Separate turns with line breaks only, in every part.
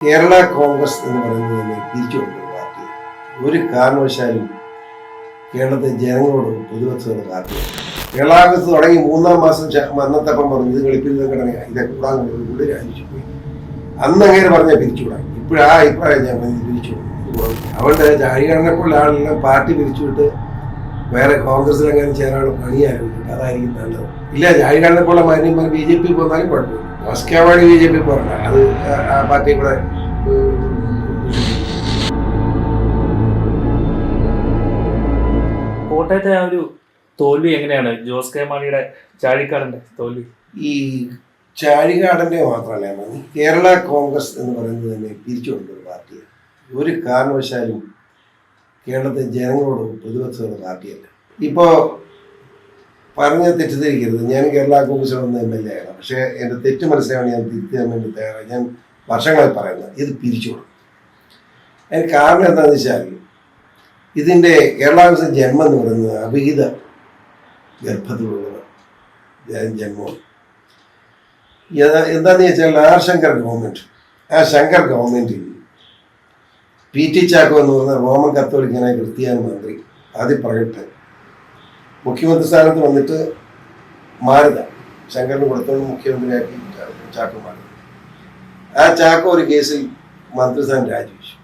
കേരള കോൺഗ്രസ് എന്ന് പറയുന്നത് തന്നെ തിരിച്ചുകൊണ്ടൊരു പാർട്ടി. ഒരു കാരണവശാലും കേരളത്തെ ജനങ്ങളോട് പ്രതിപക്ഷമുള്ള പാർട്ടി. കേരള കോൺഗ്രസ് തുടങ്ങി മൂന്നാം മാസം അന്നത്തപ്പം പറഞ്ഞു ഇത് കളിപ്പിൽ ഘടന ഇതെ കൂടാൻ കൂടി രാജിച്ചു പോയി. അന്ന് അങ്ങനെ പറഞ്ഞാൽ പിരിച്ചുവിടാം. ഇപ്പോഴാ അഭിപ്രായം ഞാൻ പിരിച്ചു അവരുടെ ജാതി കണക്കുള്ള ആളെല്ലാം പാർട്ടി പിരിച്ചുവിട്ട് വേറെ കോൺഗ്രസിൽ അങ്ങനെ ചേരാനുള്ള പണി ആരംഭിച്ചിട്ട് അതായിരിക്കും നല്ലത്. ഇല്ല ചാഴികാരനെ പോലെ മാന്യന്മാർ ബി ജെ പി പോന്നാലും കുഴപ്പമില്ല. ഓസ്കാവാണി ബി ജെ പി പോരണ്ട. അത് ആ- പാർട്ടി കൂടെ
കോട്ടയത്തെ ആ ഒരു തോൽവി എങ്ങനെയാണ്? ജോസ് കെ മാണിയുടെ ചാഴിക്കാടന്റെ തോൽവി.
ഈ ചാഴികാടന്റെ മാത്രമല്ല കേരള കോൺഗ്രസ് എന്ന് പറയുന്നത് തന്നെ തിരിച്ചുകൊണ്ടൊരു പാർട്ടിയാണ്. ഒരു കാരണവശാലും കേരളത്തിലെ ജനങ്ങളോട് പ്രതിപക്ഷത്തോട് പാർട്ടിയല്ല ഇപ്പോൾ പറഞ്ഞ് തെറ്റിദ്ധരിക്കരുത്. ഞാൻ കേരള കോൺഗ്രസ് വന്ന എം എൽ എ ആണ്. പക്ഷേ എന്റെ തെറ്റ് മനസ്സിലാവാൻ ഞാൻ തിരുത്താൻ വേണ്ടി തയ്യാറാണ് ഞാൻ വർഷങ്ങളായി പറയുന്നത് ഇത് പിരിച്ചുകൊടുക്കും അതിന് കാരണം എന്താണെന്ന് വെച്ചാൽ ഇതിന്റെ കേരള കോൺഗ്രസ് ജന്മം എന്ന് പറയുന്നത് അവിഹിത ഗർഭത്തിലുള്ള ജന്മമാണ് എന്താണെന്ന് വെച്ചാൽ ആർ ശങ്കർ ഗവൺമെന്റ്. ആ ശങ്കർ ഗവൺമെന്റിൽ പി ടി ചാക്കോ എന്ന് പറഞ്ഞ റോമൻ കത്തോലിക്കനായ ക്രിസ്ത്യാനി മന്ത്രി ആദ്യ പറയട്ടെ മുഖ്യമന്ത്രി സ്ഥാനത്ത് വന്നിട്ട് മാറുക ശങ്കറിന് കൊടുത്തോണ്ട് മുഖ്യമന്ത്രിയാക്കി ചാക്കോ മാറി. ആ ചാക്കോ ഒരു കേസിൽ മന്ത്രിസ്ഥാനം രാജിവെച്ചു.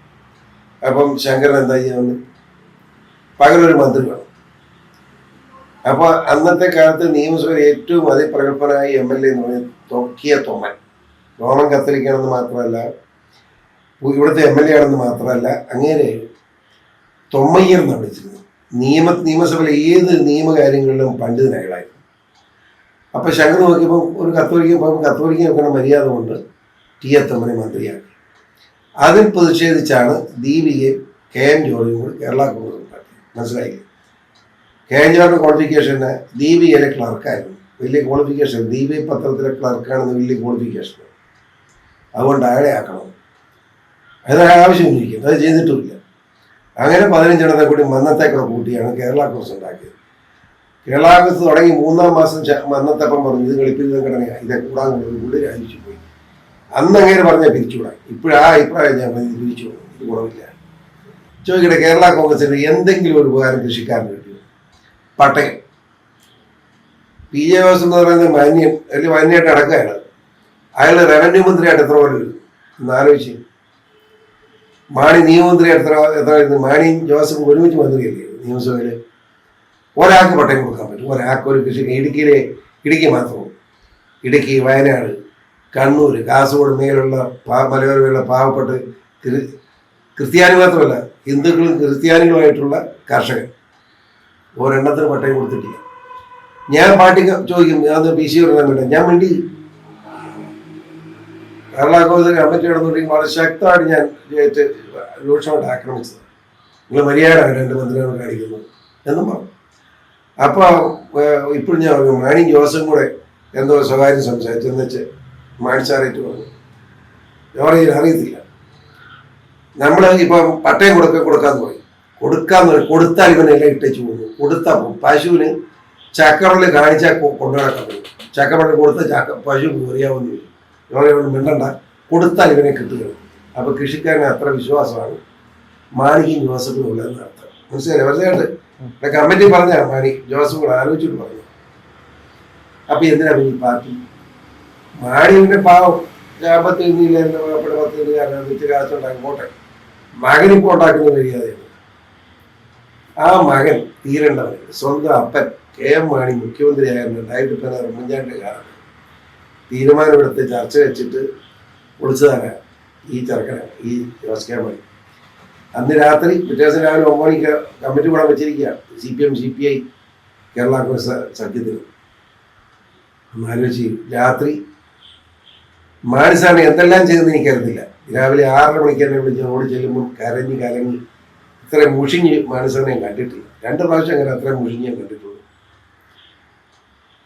അപ്പം ശങ്കരൻ എന്താ ചെയ്യാന്ന് പകരൊരു മന്ത്രി വേണം. അപ്പൊ അന്നത്തെ കാലത്ത് നിയമസഭയിൽ ഏറ്റവും അതിപ്രഗത്ഭനായ എം എൽ എ എന്ന് പറഞ്ഞാൽ തൊക്കിയ തൊമ്മൻ. റോമൻ കത്തലിക്കണമെന്ന് മാത്രമല്ല ഇവിടുത്തെ എം എൽ എ ആണെന്ന് മാത്രമല്ല അങ്ങനെ തൊമ്മയ്യർ എന്നാണ് വിളിച്ചിരുന്നു നിയമ നിയമസഭയിലെ ഏത് നിയമകാര്യങ്ങളിലും പണ്ഡിതനകളായിരുന്നു അപ്പൊ ശങ്കർ നോക്കിയപ്പോൾ ഒരു കത്തോലിക്ക പോകുമ്പോൾ കത്തോലിക്ക വെക്കുന്ന മര്യാദ കൊണ്ട് ടി എ തൊമ്മനെ മന്ത്രിയാക്കി. അതിൽ പ്രതിഷേധിച്ചാണ് ദീപികയും കെ എൻ ജോർജും കൂടി കേരള കോൺഗ്രസ് ഉണ്ടാക്കി മനസ്സിലായില്ലേ? കെ എൻ ജോർജിന്റെ ക്വാളിഫിക്കേഷന് ദീപികയിലെ ക്ലർക്കായിരുന്നു വലിയ ക്വാളിഫിക്കേഷൻ ദീപിക പത്രത്തിലെ ക്ലർക്കാണെന്ന് വലിയ ക്വാളിഫിക്കേഷൻ അതുകൊണ്ട് അയാളെ ആക്കണം. അത് ആവശ്യമിരിക്കും അത് ചെയ്തിട്ടുമില്ല. അങ്ങനെ പതിനഞ്ചെണ്ണത്തെ കൂടി മന്നത്തേക്കൂടെ കൂട്ടിയാണ് കേരള കോൺഗ്രസ് ഉണ്ടാക്കിയത്. കേരള കോൺഗ്രസ് തുടങ്ങി മൂന്നാം മാസം മന്നത്തപ്പം പറഞ്ഞു ഇത് കളിപ്പിൽ ഘടന ഇതെ കൂടാൻ കൂടി രാജിച്ചു പോയി. അന്ന് അങ്ങനെ പറഞ്ഞാൽ പിരിച്ചുവിടാം ഇപ്പോഴാ അഭിപ്രായം ഞാൻ ഇത് പിരിച്ചു. ഇത് കുറവില്ല. ചോദിക്കട്ടെ കേരള കോൺഗ്രസിന് എന്തെങ്കിലും ഒരു ഉപകാരം കൃഷിക്കാരന് കിട്ടിയോ? പട്ടയം. പി ജെ വാസ് എന്ന് പറയുന്നത് മാന്യം അല്ലെങ്കിൽ മാന്യമായിട്ട് അടക്കുകയാണ് അയാൾ റവന്യൂ മന്ത്രിയായിട്ട് എത്ര പോലെ വരും ഒന്ന് ആലോചിച്ച്. മാണി നിയമമന്ത്രി എത്ര എത്ര മാണിയും ജോസഫും ഒരുമിച്ച് മന്ത്രിയല്ലേ? നിയമസഭയിൽ ഒരാൾക്ക് പട്ടയം കൊടുക്കാൻ പറ്റും. ഒരാൾക്ക് ഒരു കൃഷി ഇടുക്കിയിലെ ഇടുക്കി മാത്രവും ഇടുക്കി വയനാട് കണ്ണൂർ കാസർഗോഡ് മേലുള്ള പാ മലയോരമുള്ള പാവപ്പെട്ട് ക്രി- ക്രിസ്ത്യാനി മാത്രമല്ല ഹിന്ദുക്കളും ക്രിസ്ത്യാനികളുമായിട്ടുള്ള കർഷകർ ഒരെണ്ണത്തിന് പട്ടയം കൊടുത്തിട്ടില്ല. ഞാൻ പാർട്ടി ചോദിക്കും ഞാൻ പി സി ഞാൻ വേണ്ടി കേരള കോൺഗ്രസ് കമ്മിറ്റി നടന്നുകൊണ്ടെങ്കിൽ വളരെ ശക്തമായിട്ട് ഞാൻ ജയിച്ച് രൂക്ഷമായിട്ട് ആക്രമിച്ചത്. നിങ്ങൾ മര്യാദയാണ് രണ്ട് മന്ത്രിമാർ കാണിക്കുന്നത് എന്നും പറഞ്ഞു. അപ്പോൾ ഇപ്പോഴും ഞാൻ പറഞ്ഞു മാണി ജോസും കൂടെ എന്തോ സ്വകാര്യം സംസാരിച്ചു. എന്ന് വെച്ച് മാണിച്ചാറേറ്റ് പറഞ്ഞു. പറയില്ല അറിയത്തില്ല. നമ്മൾ ഇപ്പം പട്ടയം കൊടുക്ക കൊടുക്കാന്ന് പറയും. കൊടുക്കാന്ന് കൊടുത്താൽ ഇവനെല്ലാം ഇട്ടേച്ച് പോകുന്നു. കൊടുത്താൽ പോകും. പശുവിന് ചക്കവള്ളി കാണിച്ചാൽ കൊണ്ടു നടക്കാൻ പറ്റും ചക്കവള്ളി കൊടുത്ത ചക്ക പശു അറിയാവുന്ന ഇവരെ മിണ്ടണ്ട. കൊടുത്താൽ ഇവനെ കിട്ടുകയാണ് അപ്പൊ കൃഷിക്കാരന് അത്ര വിശ്വാസമാണ്. മാണിക്കും ജോസഫിനും ഉള്ളതെന്ന് അർത്ഥം. മനസ്സിലായി മനസ്സിലായിട്ട് കമ്മിറ്റി പറഞ്ഞ മാണി. ജോസഫ് കൂടെ ആലോചിച്ചിട്ട് പറഞ്ഞു. അപ്പൊ എന്തിനാ ഈ പാർട്ടി? മാണി പിന്നെ പാവം. നിന്നില്ല എന്റെ പാവപ്പെട്ട പത്ത് വെച്ച് കാശുണ്ടാക്കി പോട്ടെ. മകനിപ്പോ ഉണ്ടാക്കുന്ന കഴിയാതെയാണ് ആ മകൻ തീരേണ്ടവൻ സ്വന്തം അപ്പൻ കെ എം മാണി മുഖ്യമന്ത്രിയായിരുന്നു ഡയറക്ടർ പതിനാറ് ഉമ്മൻചാണ്ടിന്റെ കാലത്ത് തീരുമാനമെടുത്ത് ചർച്ച വെച്ചിട്ട് വിളിച്ചതാണ് ഈ ചെറുക്കനെ ഈ കെ മാണി അന്ന് രാത്രി പിറ്റേ ദിവസം രാവിലെ ഒമ്പത് മണിക്ക് കമ്മിറ്റി കൂടെ വെച്ചിരിക്കുകയാണ്. C P M C P I Kerala Congress സഖ്യത്തിന് ഒന്ന് ആലോചിച്ച് രാത്രി മാനസാണ് എന്തെല്ലാം ചെയ്തെന്ന് എനിക്കറിയത്തില്ല രാവിലെ ആറര മണിക്ക് എന്നെ വിളിച്ച് ഓടി ചെല്ലുമ്പോൾ കരഞ്ഞ് കരഞ്ഞ് ഇത്രയും മുഷിഞ്ഞ് മാനസാണ് ഞാൻ കണ്ടിട്ടില്ല. രണ്ട് പ്രാവശ്യം അങ്ങനെ അത്രയും മുഷിഞ്ഞ് ഞാൻ കണ്ടിട്ടുള്ളൂ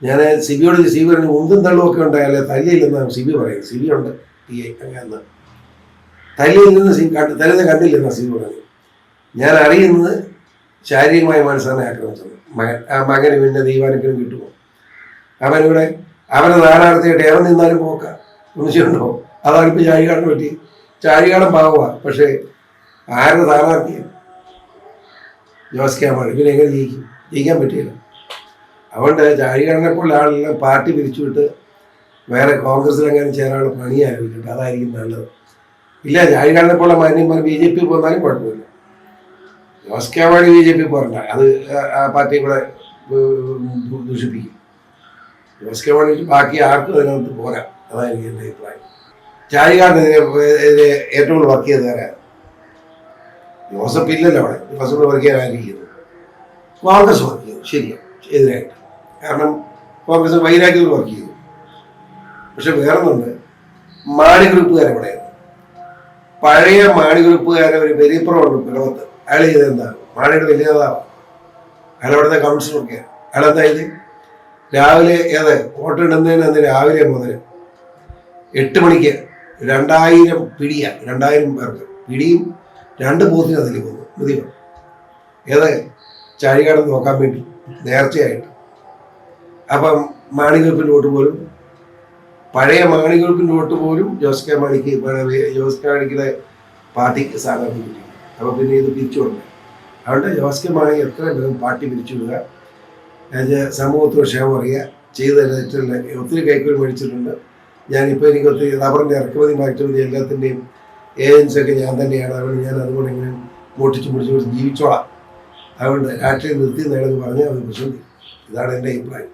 ഞാൻ സിബിയോട് സിബി പറഞ്ഞു ഉന്തും തള്ളും ഒക്കെ ഉണ്ടായാലേ തല്ലിയില്ലെന്നാണ് സിബി പറയുന്നത്. സിബി ഉണ്ട്. ടി ഐ അങ്ങനെ തല്ലിയില്ലെന്ന് സി കണ്ട് തല്ലുന്ന കണ്ടില്ലെന്നാണ് സിബി പറഞ്ഞു ഞാൻ അറിയുന്നത് ശാരീരികമായ മനസ്സാണ് ആക്രമിച്ചത്. മകൻ ആ മകന് പിന്നെ ദൈവാനുഗ്രഹം കിട്ടുമോ? അവനിവിടെ അവനെ നാലാർത്തിയായിട്ട് എവൻ നിന്നാലും പോക്കാം. മനുഷ്യനുണ്ടോ? അതാണ് ഇപ്പൊ ചാഴികാടിന് പറ്റി. ചാഴികാടൻ പാവമാണ് പക്ഷേ ആരുടെ സ്ഥാനാർത്ഥിയാണ് ജോസ് ക്യാമാണ് എങ്ങനെ ജയിക്കും? ജയിക്കാൻ പറ്റില്ല അതുകൊണ്ട് ജാതി പോലെ ആളെല്ലാം പാർട്ടി പിരിച്ചുവിട്ട് വേറെ കോൺഗ്രസിലെങ്ങനെ ചേരാനുള്ള പണി ആലോചിക്കട്ടെ അതായിരിക്കും നല്ലത്. ഇല്ല ജാതി പോലെ മാന്യന്മാർ ബി ജെ പി പോന്നാലും കുഴപ്പമില്ല. Jose K Mani B J P പോരണ്ട. അത് ആ- പാർട്ടി ഉം, ദൂഷിപ്പിക്കും. ജോസ് കെ മാണി ബാക്കി ആർക്കും അതിനകത്ത് പോരാ. അതായിരിക്കും എന്റെ അഭിപ്രായം. ജാഴികാരനെതിരെ ഏറ്റവും കൂടുതൽ വർക്ക് ചെയ്ത് തരാൻ ജോസഫ് ഇല്ലല്ലോ അവിടെ. ജോസഫ് വർക്ക് ചെയ്യാനായിരിക്കുന്നത് കോൺഗ്രസ് വർക്ക് ചെയ്തു. ശരിയാണ് എതിരായിട്ട്. കാരണം കോൺഗ്രസ് വൈരാഗ്യത്തിൽ വർക്ക് ചെയ്തു. പക്ഷെ വേറൊന്നുണ്ട്. മാണി ഗ്രൂപ്പുകാരെ ഇവിടെ. പഴയ മാണി ഗ്രൂപ്പുകാരെ ഒരു പെരിയപ്പുറമുണ്ട് പിളവത്ത് അയാൾ ചെയ്തത് എന്താണ് മാണിയുടെ വലിയ നേതാവ്. അയാൾ അവിടുത്തെ കൗൺസിലൊക്കെയാണ് അയാൾ എന്താ ഇത് രാവിലെ ഏത്? വോട്ടിടുന്നതിന് അന്ന് രാവിലെ മുതൽ എട്ട് മണിക്ക് രണ്ടായിരം പിടിയ. രണ്ടായിരം പേർക്ക്. പിടിയും രണ്ട് ബൂത്തിന് അതിൽ വന്നു. മതിയോ ഏത്? ചാഴികാട് നോക്കാൻ വേണ്ടി നേർച്ചയായിട്ട്. അപ്പം മാണികൾപ്പിന്റെ വോട്ട് പോലും? പഴയ മാണികൾപ്പിന്റെ വോട്ട് പോലും ജോസ് കെ മാണിക്ക് ജോസ് കെ മാണിക്കുടെ പാർട്ടിക്ക് സ്ഥാനാർത്ഥി കിട്ടി അപ്പോൾ പിന്നെ ഇത് പിരിച്ചു കൊടുക്കുക. അതുകൊണ്ട് ജോസ് കെ മാണി എത്രയും വേഗം പാർട്ടി പിരിച്ചു വിടുക. സമൂഹത്തിന് ക്ഷേമം അറിയുക. ചെയ്ത തെറ്റില്ല ഒത്തിരി കൈക്കൂലി മേടിച്ചിട്ടുണ്ട്. ഞാനിപ്പോൾ എനിക്ക് ഒത്തിരി റബ്ബറിന്റെ ഇറക്കുമതി മാറ്റുമതി എല്ലാത്തിന്റെയും ഏജൻസിയൊക്കെ ഞാൻ തന്നെയാണ്. അതുകൊണ്ട് ഞാൻ അതുകൊണ്ട് ഇങ്ങനെ മോട്ടിച്ച് മുടിച്ച് ജീവിച്ചോളാം. അതുകൊണ്ട് രാഷ്ട്രീയം നിർത്തി നേടുന്നു പറഞ്ഞാൽ അത് പ്രശ്നം ഇതാണ് എന്റെ അഭിപ്രായം.